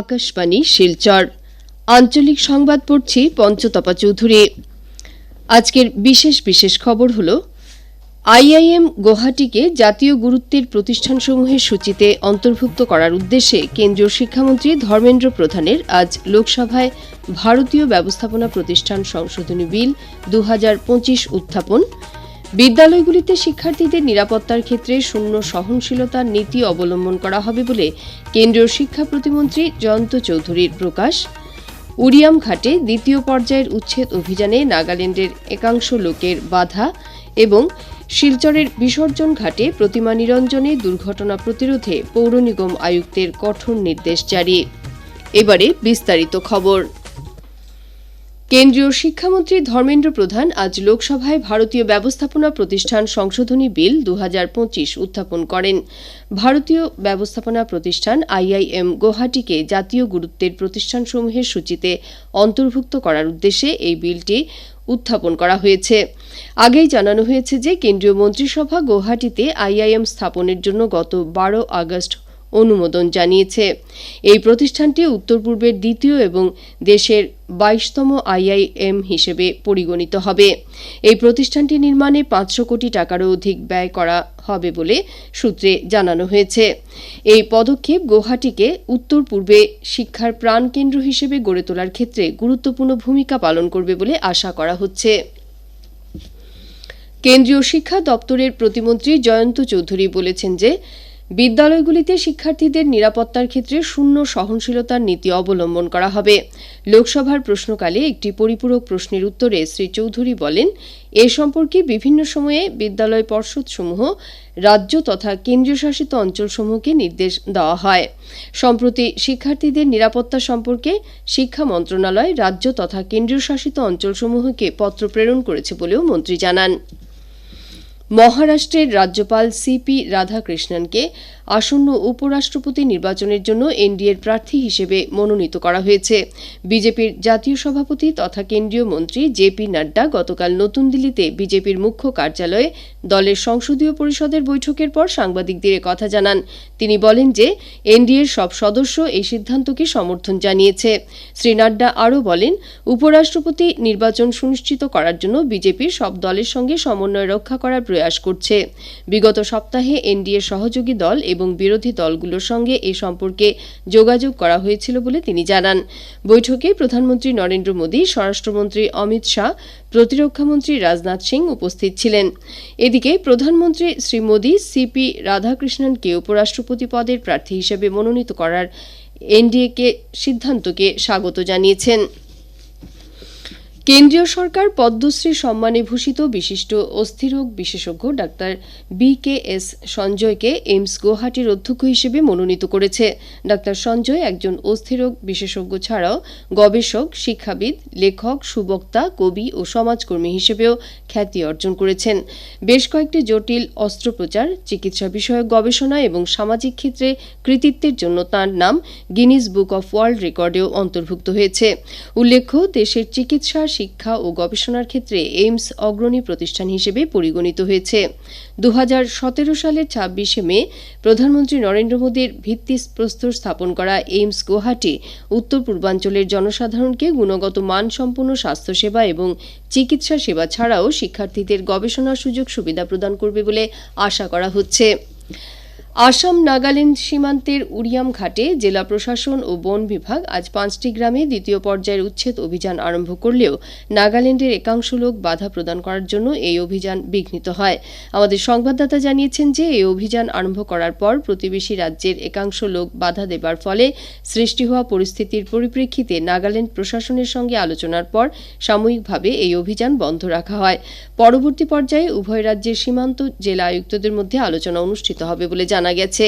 আকাশবাণী, শিলচর। আঞ্চলিক সংবাদ পড়ছি পঞ্চতপা চৌধুরী। আজকের বিশেষ বিশেষ খবর হল, আইআইএম গুয়াহাটিকে জাতীয় গুরুত্বের প্রতিষ্ঠানসমূহের সূচিতে অন্তর্ভুক্ত করার উদ্দেশ্যে কেন্দ্রীয় শিক্ষামন্ত্রী ধর্মেন্দ্র প্রধানের আজ লোকসভায় ভারতীয় ব্যবস্থাপনা প্রতিষ্ঠান সংশোধনী বিল দু হাজার পঁচিশ উত্থাপন। বিদ্যালয়গুলিতে শিক্ষার্থীদের নিরাপত্তার ক্ষেত্রে শূন্য সহনশীলতার নীতি অবলম্বন করা হবে বলে কেন্দ্রীয় শিক্ষা প্রতিমন্ত্রী জয়ন্ত চৌধুরীর প্রকাশ। উরিয়াম ঘাটে দ্বিতীয় পর্যায়ের উচ্ছেদ অভিযানে নাগাল্যান্ডের একাংশ লোকের বাধা এবং শিলচরের বিসর্জন ঘাটে প্রতিমা নিরঞ্জনে দুর্ঘটনা প্রতিরোধে পৌর নিগম আয়ুক্তের কঠোর নির্দেশ জারি। এবারে বিস্তারিত খবর। কেন্দ্রীয় শিক্ষামন্ত্রী ধর্মেন্দ্র প্রধান আজ লোকসভায় ভারতীয় ব্যবস্থাপনা প্রতিষ্ঠান সংশোধনী বিল দু হাজার পঁচিশ উত্থাপন করেন। ভারতীয় ব্যবস্থাপনা প্রতিষ্ঠান আইআইএম গুয়াহাটিকে জাতীয় গুরুত্বের প্রতিষ্ঠানসমূহের সূচিতে অন্তর্ভুক্ত করার উদ্দেশ্যে এই বিলটি উত্থাপন করা হয়েছে। আগেই জানানো হয়েছে যে, কেন্দ্রীয় মন্ত্রিসভা গৌহাটিতে আইআইএম স্থাপনের জন্য গত বারো আগস্ট অনুমোদন জানিয়েছে। এই প্রতিষ্ঠানটি উত্তর পূর্বের দ্বিতীয় এবং দেশের বাইশতম আইআইএম হিসেবে পরিগণিত হবে। এই প্রতিষ্ঠানটি নির্মাণে পাঁচশো কোটি টাকারও অধিক ব্যয় করা হবে বলে সূত্রে জানানো হয়েছে। এই পদক্ষেপ গৌহাটিকে উত্তর পূর্বে শিক্ষার প্রাণকেন্দ্র হিসেবে গড়ে তোলার ক্ষেত্রে গুরুত্বপূর্ণ ভূমিকা পালন করবে বলে আশা করা হচ্ছে। কেন্দ্রীয় শিক্ষা দপ্তরের প্রতিমন্ত্রী জয়ন্ত চৌধুরী বলেছেন যে বিদ্যালয়গুলিতে শিক্ষার্থীদের নিরাপত্তার ক্ষেত্রে শূন্য সহনশীলতার নীতি অবলম্বন করা হবে। লোকসভার প্রশ্নকালে একটি পরিপূরক প্রশ্নের উত্তরে শ্রী চৌধুরী বলেন, এ সম্পর্কে বিভিন্ন সময়ে বিদ্যালয় পর্ষদসমূহ রাজ্য তথা কেন্দ্রীয় শাসিত অঞ্চলসমূহকে নির্দেশ দেওয়া হয়। সম্প্রতি শিক্ষার্থীদের নিরাপত্তা সম্পর্কে শিক্ষা মন্ত্রণালয় রাজ্য তথা কেন্দ্রীয় শাসিত অঞ্চলসমূহকে পত্র প্রেরণ করেছে বলেও মন্ত্রী জানান। মহারাষ্ট্রের রাজ্যপাল সিপি রাধাকৃষ্ণনকে আসন্ন উপরাষ্ট্রপতি নির্বাচনের জন্য এনডিএর প্রার্থী হিসেবে মনোনীত করা হয়েছে। বিজেপির জাতীয় সভাপতি তথা কেন্দ্রীয় মন্ত্রী জেপি নাড্ডা গতকাল নতুন দিল্লিতে বিজেপির মুখ্য কার্যালয়ে দলের সংসদীয় পরিষদের বৈঠকের পর সাংবাদিকদের কথা জানান। তিনি বলেন যে, এনডিএর সব সদস্য এই সিদ্ধান্তকে সমর্থন জানিয়েছে। শ্রী নাড্ডা আরও বলেন, উপরাষ্ট্রপতি নির্বাচন সুনিশ্চিত করার জন্য বিজেপির সব দলের সঙ্গে সমন্বয় রক্ষা করার প্রয়াস করছে। বিগত সপ্তাহে এনডিএ সহযোগী দল এবং বিরোধী দলগুলোর সঙ্গে এ সম্পর্কে যোগাযোগ করা হয়েছিল বলে তিনি জানান। বৈঠকে প্রধানমন্ত্রী নরেন্দ্র মোদী, স্বরাষ্ট্রমন্ত্রী অমিত শাহ প্রতিরক্ষামন্ত্রী রাজনাথ সিং উপস্থিত ছিলেন। এদিকে প্রধানমন্ত্রী শ্রী মোদী, সিপি রাধাকৃষ্ণনকে উপরাষ্ট্রপতি পদের প্রার্থী হিসেবে মনোনীত করার এনডিএকে সিদ্ধান্তকে স্বাগত জানিয়েছেন। কেন্দ্রীয় সরকার পদ্মশ্রী সম্মানে ভূষিত বিশিষ্ট অস্থিরোগ বিশেষজ্ঞ ডাক্তার বি কে এস সঞ্জয়কে এইমস গুয়াহাটির অধ্যক্ষ হিসেবে মনোনীত করেছে। ডাক্তার সঞ্জয় একজন অস্থিরোগ বিশেষজ্ঞ ছাড়াও গবেষক, শিক্ষাবিদ, লেখক, সুবক্তা, কবি ও সমাজকর্মী হিসেবেও খ্যাতি অর্জন করেছেন। বেশ কয়েকটি জটিল অস্ত্রোপচার, চিকিৎসা বিষয়ক গবেষণা এবং সামাজিক ক্ষেত্রে কৃতিত্বের জন্য তাঁর নাম গিনিস বুক অফ ওয়ার্ল্ড রেকর্ডেও অন্তর্ভুক্ত হয়েছে। উল্লেখ্য, দেশের চিকিৎসা শিক্ষা ও গবেষণার ক্ষেত্রে এইমস অগ্রণী প্রতিষ্ঠান হিসেবে পরিগণিত হয়েছে। দু হাজার সতেরো সালের ছাব্বিশে মে প্রধানমন্ত্রী নরেন্দ্র মোদীর ভিত্তিপ্রস্তর স্থাপন করা এইমস গুয়াহাটি, উত্তর পূর্বাঞ্চলের জনসাধারণকে গুণগত মানসম্পন্ন স্বাস্থ্যসেবা এবং চিকিৎসা সেবা ছাড়াও শিক্ষার্থীদের গবেষণার সুযোগ সুবিধা প্রদান করবে বলে আশা করা হচ্ছে। আসাম নাগাল্যান্ড সীমান্তের উড়িয়াম ঘাটে জেলা প্রশাসন ও বন বিভাগ আজ পাঁচটি গ্রামে দ্বিতীয় পর্যায়ের উচ্ছেদ অভিযান আরম্ভ করলেও নাগাল্যান্ডের একাংশ লোক বাধা প্রদান করার জন্য এই অভিযান বিঘ্নিত হয়। আমাদের সংবাদদাতা জানিয়েছেন যে, এই অভিযান আরম্ভ করার পর প্রতিবেশী রাজ্যের একাংশ লোক বাধা দেবার ফলে সৃষ্টি হওয়া পরিস্থিতির পরিপ্রেক্ষিতে নাগাল্যান্ড প্রশাসনের সঙ্গে আলোচনার পর সাময়িকভাবে এই অভিযান বন্ধ রাখা হয়। পরবর্তী পর্যায়ে উভয় রাজ্যের সীমান্ত জেলা আয়ুক্তদের মধ্যে আলোচনা অনুষ্ঠিত হবে বলে জানা জানা গেছে।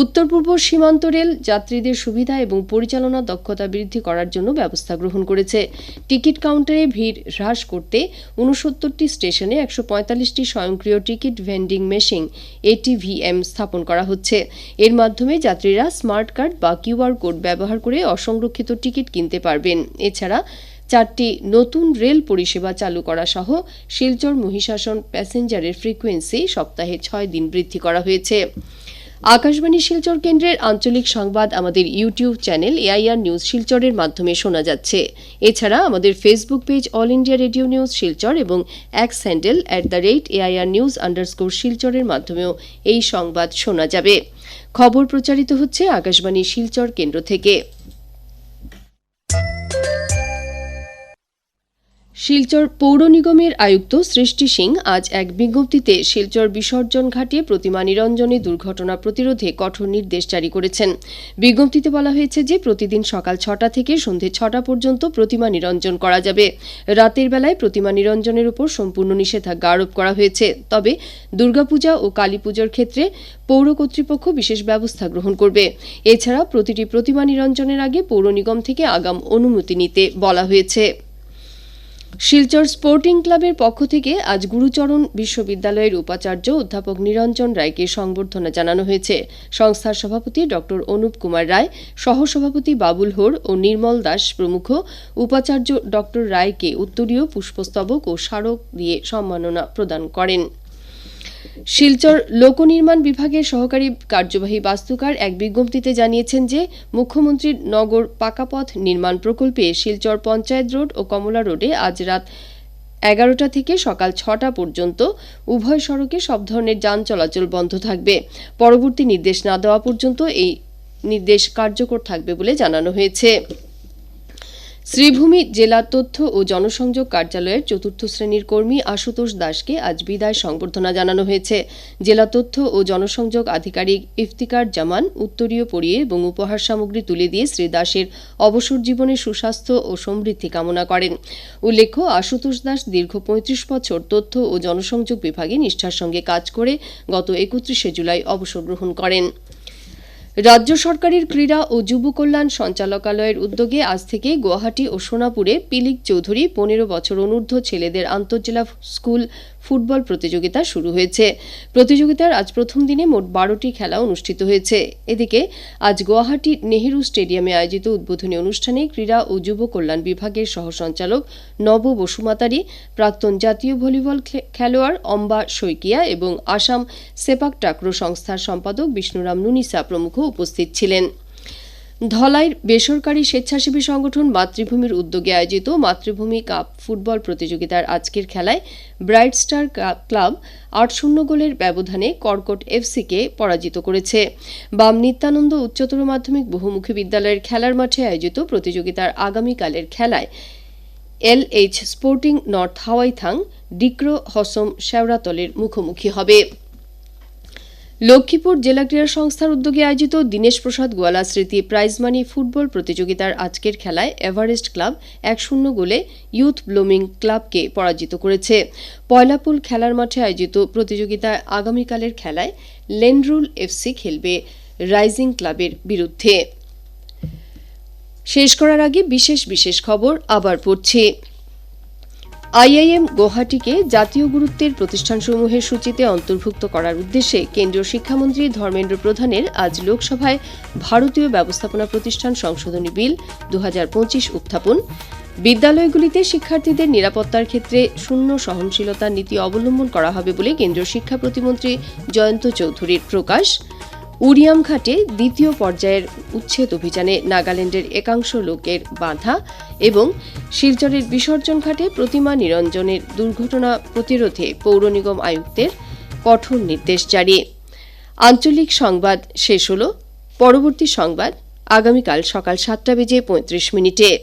উত্তর পূর্ব সীমান্ত রেল যাত্রীদের সুবিধা এবং পরিচালনা দক্ষতা বৃদ্ধি করার জন্য ব্যবস্থা গ্রহণ করেছে। টিকিট কাউন্টারে ভিড় হ্রাস করতে উনসত্তরটি স্টেশনে একশো পঁয়তাল্লিশটি স্বয়ংক্রিয় টিকিট ভেন্ডিং মেশিন এটিভিএম স্থাপন করা হচ্ছে। এর মাধ্যমে যাত্রীরা স্মার্ট কার্ড বা কিউআর কোড ব্যবহার করে অসংরক্ষিত টিকিট কিনতে পারবেন। এছাড়া চারটি নতুন রেল পরিষেবা চালু করা সহ শিলচর মহিষাসন প্যাসেঞ্জারের ফ্রিকোয়েন্সি সপ্তাহে ছয় দিন বৃদ্ধি করা হয়েছে। আকাশবাণী শিলচর কেন্দ্রের আঞ্চলিক সংবাদ আমাদের ইউটিউব চ্যানেল এআইআর নিউজ শিলচরের মাধ্যমে শোনা যাচ্ছে। এছাড়া আমাদের Facebook page all India radio news Silchar এবং X handle at the rate AIR news underscore শিলচরের মাধ্যমেও এই সংবাদ শোনা যাবে। খবর প্রচারিত হচ্ছে আকাশবাণী শিলচর কেন্দ্র থেকে। শিলচর পৌর নিগমের আয়ুক্ত সৃষ্টি সিং আজ এক বিজ্ঞপ্তিতে শিলচর বিসর্জন ঘাটে প্রতিমা নিরঞ্জনে দুর্ঘটনা প্রতিরোধে কঠোর নির্দেশ জারি করেছেন। বিজ্ঞপ্তিতে বলা হয়েছে যে, প্রতিদিন সকাল ছটা থেকে সন্ধে ছটা পর্যন্ত প্রতিমা নিরঞ্জন করা যাবে। রাতের বেলায় প্রতিমা নিরঞ্জনের উপর সম্পূর্ণ নিষেধাজ্ঞা আরোপ করা হয়েছে। তবে দুর্গাপূজা ও কালী পুজোর ক্ষেত্রে পৌর কর্তৃপক্ষ বিশেষ ব্যবস্থা গ্রহণ করবে। এছাড়া প্রতিটি প্রতিমা নিরঞ্জনের আগে পৌর নিগম থেকে আগাম অনুমতি নিতে বলা হয়েছে। শিলচর স্পোর্টিং ক্লাবের পক্ষ থেকে আজ গুরুচরণ বিশ্ববিদ্যালয়ের উপাচার্য অধ্যাপক নিরঞ্জন রায়কে সংবর্ধনা জানানো হয়েছে। সংস্থার সভাপতি ড. অনুপ কুমার রায়, সহসভাপতি বাবুল হোর ও নির্মল দাস প্রমুখ। উপাচার্য ড. রায়কে উত্তরীয় পুষ্পস্তবক ও স্মারক দিয়ে সম্মাননা প্রদান করেন। শিলচর লোকনির্মাণ বিভাগের সহকারী কার্যবাহী বাস্তুকার এক বিজ্ঞপ্তিতে জানিয়েছেন যে, মুখ্যমন্ত্রীর নগর পাকাপথ নির্মাণ প্রকল্পে শিলচর পঞ্চায়েত রোড ও কমলা রোডে আজ রাত এগারোটা থেকে সকাল ছটা পর্যন্ত উভয় সড়কে সব ধরনের যান চলাচল বন্ধ থাকবে। পরবর্তী নির্দেশ না দেওয়া পর্যন্ত এই নির্দেশ কার্যকর থাকবে বলে জানানো হয়েছে। শ্রীভূমি জেলা তথ্য ও জনসংযোগ কার্যালয়ের চতুর্থ শ্রেণির কর্মী আশুতোষ দাসকে আজ বিদায় সংবর্ধনা জানানো হয়েছে। জেলা তথ্য ও জনসংযোগ আধিকারিক ইফতিকার জামান উত্তরীয় পরিয়ে এবং উপহার সামগ্রী তুলে দিয়ে শ্রী দাসের অবসর জীবনে সুস্বাস্থ্য ও সমৃদ্ধি কামনা করেন। উল্লেখ্য, আশুতোষ দাস দীর্ঘ পঁয়ত্রিশ বছর তথ্য ও জনসংযোগ বিভাগে নিষ্ঠার সঙ্গে কাজ করে গত একত্রিশে জুলাই অবসর গ্রহণ করেন। রাজ্য সরকারের ক্রীড়া ও যুব কল্যাণ সঞ্চালকালয়ের উদ্যোগে আজ থেকে গুয়াহাটি ও সোনাপুরে পিলিক চৌধুরী পনেরো বছর অনূর্ধ্ব ছেলেদের আন্তঃজেলা স্কুল ফুটবল প্রতিযোগিতা শুরু হয়েছে। প্রতিযোগিতার আজ প্রথম দিনে মোট বারোটি খেলা অনুষ্ঠিত হয়েছে। এদিকে আজ গুয়াহাটি নেহেরু স্টেডিয়ামে আয়োজিত উদ্বোধনী অনুষ্ঠানে ক্রীড়া ও যুব কল্যাণ বিভাগের সহসঞ্চালক নব বসুমাতারি প্রাক্তন জাতীয় ভলিবল খেলোয়াড় অম্বা শইকিয়া এবং আসাম সেপাক টাকরো সংস্থার সম্পাদক বিষ্ণুরাম নুনিসা প্রমুখ উপস্থিত ছিলেন। ধলাইর বেসরকারি স্বেচ্ছাসেবী সংগঠন মাতৃভূমির উদ্যোগে আয়োজিত মাতৃভূমি কাপ ফুটবল প্রতিযোগিতার আজকের খেলায় ব্রাইট স্টার ক্লাব আট শূন্য গোলের ব্যবধানে কর্কট এফসিকে পরাজিত করেছে। বাম নিত্যানন্দ উচ্চতর মাধ্যমিক বহুমুখী বিদ্যালয়ের খেলার মাঠে আয়োজিত প্রতিযোগিতার আগামীকালের খেলায় L H sporting north Hawaithang ডিক্রো হসম শেওড়াতলের মুখোমুখি হবে। লক্ষ্মীপুর জেলা ক্রীড়া সংস্থার উদ্যোগে আয়োজিত দীনেশ প্রসাদ গোয়ালা স্মৃতি প্রাইজ মানি ফুটবল প্রতিযোগিতার আজকের খেলায় এভারেস্ট ক্লাব এক শূন্য গোলে ইউথ ব্লুমিং ক্লাবকে পরাজিত করেছে। পয়লাপুল খেলার মাঠে আয়োজিত প্রতিযোগিতায় আগামীকালের খেলায় লেনরুল এফসি খেলবে রাইজিং ক্লাবের বিরুদ্ধে। শেষ করার আগে বিশেষ বিশেষ খবর আবার পড়ছি। আইআইএম গৌহাটিকে জাতীয় গুরুত্বের প্রতিষ্ঠানসমূহের সূচিতে অন্তর্ভুক্ত করার উদ্দেশ্যে কেন্দ্রীয় শিক্ষামন্ত্রী ধর্মেন্দ্র প্রধানের আজ লোকসভায় ভারতীয় ব্যবস্থাপনা প্রতিষ্ঠান সংশোধনী বিল দু হাজার পঁচিশ উত্থাপন। বিদ্যালয়গুলিতে শিক্ষার্থীদের নিরাপত্তার ক্ষেত্রে শূন্য সহনশীলতার নীতি অবলম্বন করা হবে বলে কেন্দ্রীয় শিক্ষা প্রতিমন্ত্রী জয়ন্ত চৌধুরীর প্রকাশ। উড়িয়াম ঘাটে দ্বিতীয় পর্যায়ের উচ্ছেদ অভিযানে নাগাল্যান্ডের একাংশ লোকের বাধা এবং শিলচরের বিসর্জন ঘাটে প্রতিমা নিরঞ্জনের দুর্ঘটনা প্রতিরোধে পৌর নিগম আয়ুক্তের কঠোর নির্দেশ জারি। আঞ্চলিক সংবাদ শেষ হল। পরবর্তী সংবাদ আগামীকাল সকাল সাতটা বেজে পঁয়ত্রিশ মিনিটে।